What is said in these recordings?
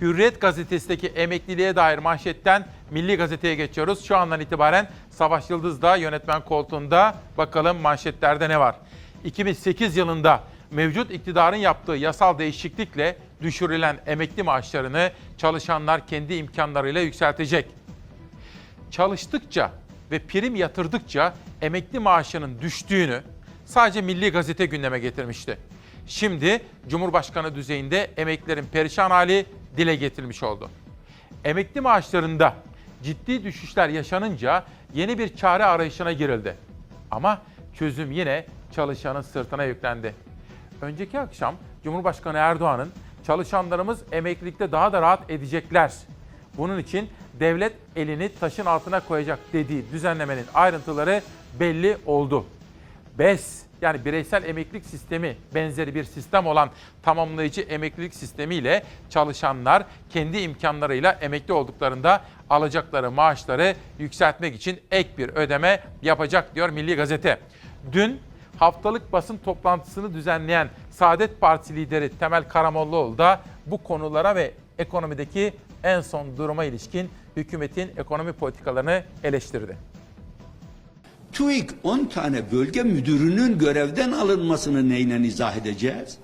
Hürriyet gazetesindeki emekliliğe dair manşetten Milli Gazete'ye geçiyoruz. Şu andan itibaren Savaş Yıldız da yönetmen koltuğunda. Bakalım manşetlerde ne var? 2008 yılında mevcut iktidarın yaptığı yasal değişiklikle düşürülen emekli maaşlarını çalışanlar kendi imkanlarıyla yükseltecek. Çalıştıkça ve prim yatırdıkça emekli maaşının düştüğünü sadece Milli Gazete gündeme getirmişti. Şimdi Cumhurbaşkanı düzeyinde emeklilerin perişan hali dile getirilmiş oldu. Emekli maaşlarında ciddi düşüşler yaşanınca yeni bir çare arayışına girildi. Ama çözüm yine çalışanın sırtına yüklendi. Önceki akşam Cumhurbaşkanı Erdoğan'ın çalışanlarımız emeklilikte daha da rahat edecekler. Bunun için devlet elini taşın altına koyacak dediği düzenlemenin ayrıntıları belli oldu. BES yani bireysel emeklilik sistemi benzeri bir sistem olan tamamlayıcı emeklilik sistemiyle çalışanlar kendi imkanlarıyla emekli olduklarında alacakları maaşları yükseltmek için ek bir ödeme yapacak diyor Milli Gazete. Dün haftalık basın toplantısını düzenleyen Saadet Partisi lideri Temel Karamollaoğlu da bu konulara ve ekonomideki en son duruma ilişkin hükümetin ekonomi politikalarını eleştirdi. TÜİK 10 tane bölge müdürünün görevden alınmasını neyle izah edeceğiz?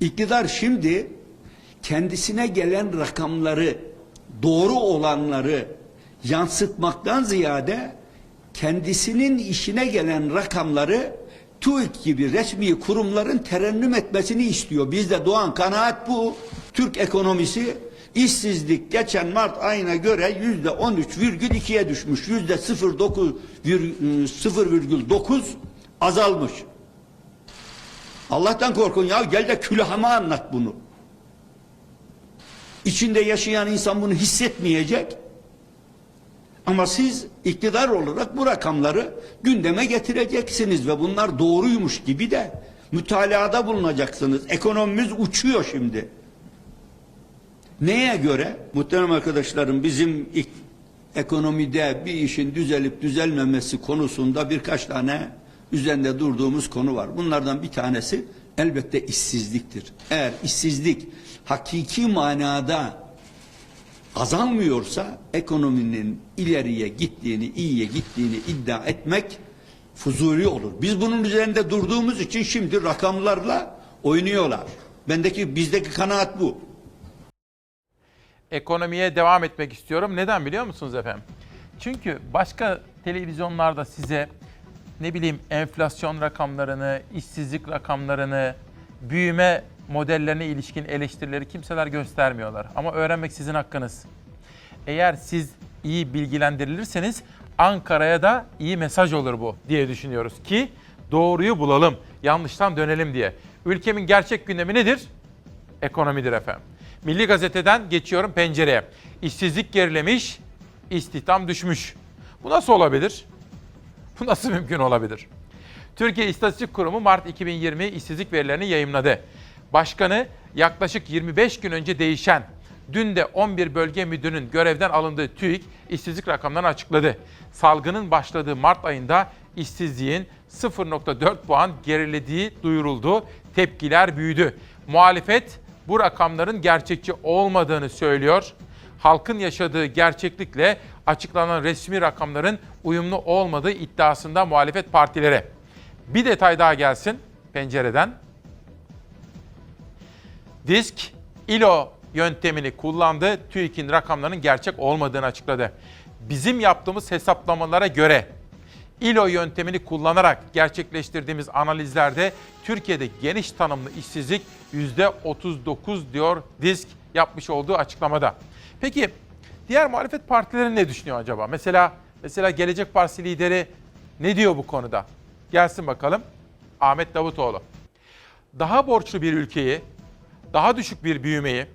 İktidar şimdi kendisine gelen rakamları, doğru olanları yansıtmaktan ziyade kendisinin işine gelen rakamları TÜİK gibi resmi kurumların terennüm etmesini istiyor. Bizde doğan kanaat bu. Türk ekonomisi işsizlik geçen Mart ayına göre yüzde 13,2'ye düşmüş. Yüzde 0,9 0,9 azalmış. Allah'tan korkun ya gel de külahıma anlat bunu. İçinde yaşayan insan bunu hissetmeyecek. Ama siz iktidar olarak bu rakamları gündeme getireceksiniz ve bunlar doğruymuş gibi de mütalaada bulunacaksınız. Ekonomimiz uçuyor şimdi. Neye göre? Muhterem arkadaşlarım bizim ik- ekonomide bir işin düzelip düzelmemesi konusunda birkaç tane üzerinde durduğumuz konu var. Bunlardan bir tanesi elbette işsizliktir. Eğer işsizlik hakiki manada azalmıyorsa ekonominin ileriye gittiğini, iyiye gittiğini iddia etmek fuzuli olur. Biz bunun üzerinde durduğumuz için şimdi rakamlarla oynuyorlar. Bendeki bizdeki kanaat bu. Ekonomiye devam etmek istiyorum. Neden biliyor musunuz efendim? Çünkü başka televizyonlarda size ne bileyim enflasyon rakamlarını, işsizlik rakamlarını, büyüme modellerine ilişkin eleştirileri kimseler göstermiyorlar. Ama öğrenmek sizin hakkınız. Eğer siz iyi bilgilendirilirseniz Ankara'ya da iyi mesaj olur bu diye düşünüyoruz ki doğruyu bulalım, yanlıştan dönelim diye. Ülkemin gerçek gündemi nedir? ekonomidir efendim. Milli Gazete'den geçiyorum pencereye. İşsizlik gerilemiş, istihdam düşmüş. Bu nasıl olabilir? Bu nasıl mümkün olabilir? Türkiye İstatistik Kurumu Mart 2020 işsizlik verilerini yayımladı. Başkanı yaklaşık 25 gün önce değişen, dün de 11 bölge müdürünün görevden alındığı TÜİK işsizlik rakamlarını açıkladı. Salgının başladığı Mart ayında işsizliğin 0.4 puan gerilediği duyuruldu. Tepkiler büyüdü. Muhalefet bu rakamların gerçekçi olmadığını söylüyor. Halkın yaşadığı gerçeklikle açıklanan resmi rakamların uyumlu olmadığı iddiasında muhalefet partilere. Bir detay daha gelsin pencereden. Disk ILO yöntemini kullandı. TÜİK'in rakamlarının gerçek olmadığını açıkladı. Bizim yaptığımız hesaplamalara göre ILO yöntemini kullanarak gerçekleştirdiğimiz analizlerde Türkiye'de geniş tanımlı işsizlik %39 diyor Disk yapmış olduğu açıklamada. Peki diğer muhalefet partileri ne düşünüyor acaba? Mesela mesela Gelecek Partisi lideri ne diyor bu konuda? Gelsin bakalım. Ahmet Davutoğlu. Daha borçlu bir ülkeyi, daha düşük bir büyümeyi,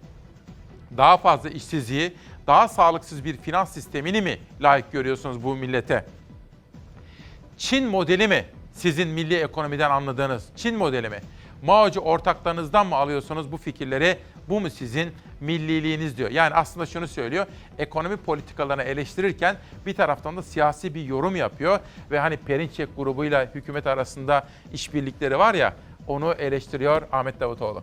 daha fazla işsizliği, daha sağlıksız bir finans sistemini mi layık görüyorsunuz bu millete? Çin modeli mi sizin milli ekonomiden anladığınız Çin modeli mi? Mao'cu ortaklarınızdan mı alıyorsunuz bu fikirleri? Bu mu sizin milliliğiniz diyor. Yani aslında şunu söylüyor. Ekonomi politikalarını eleştirirken bir taraftan da siyasi bir yorum yapıyor ve hani Perinçek grubuyla hükümet arasında işbirlikleri var ya onu eleştiriyor Ahmet Davutoğlu.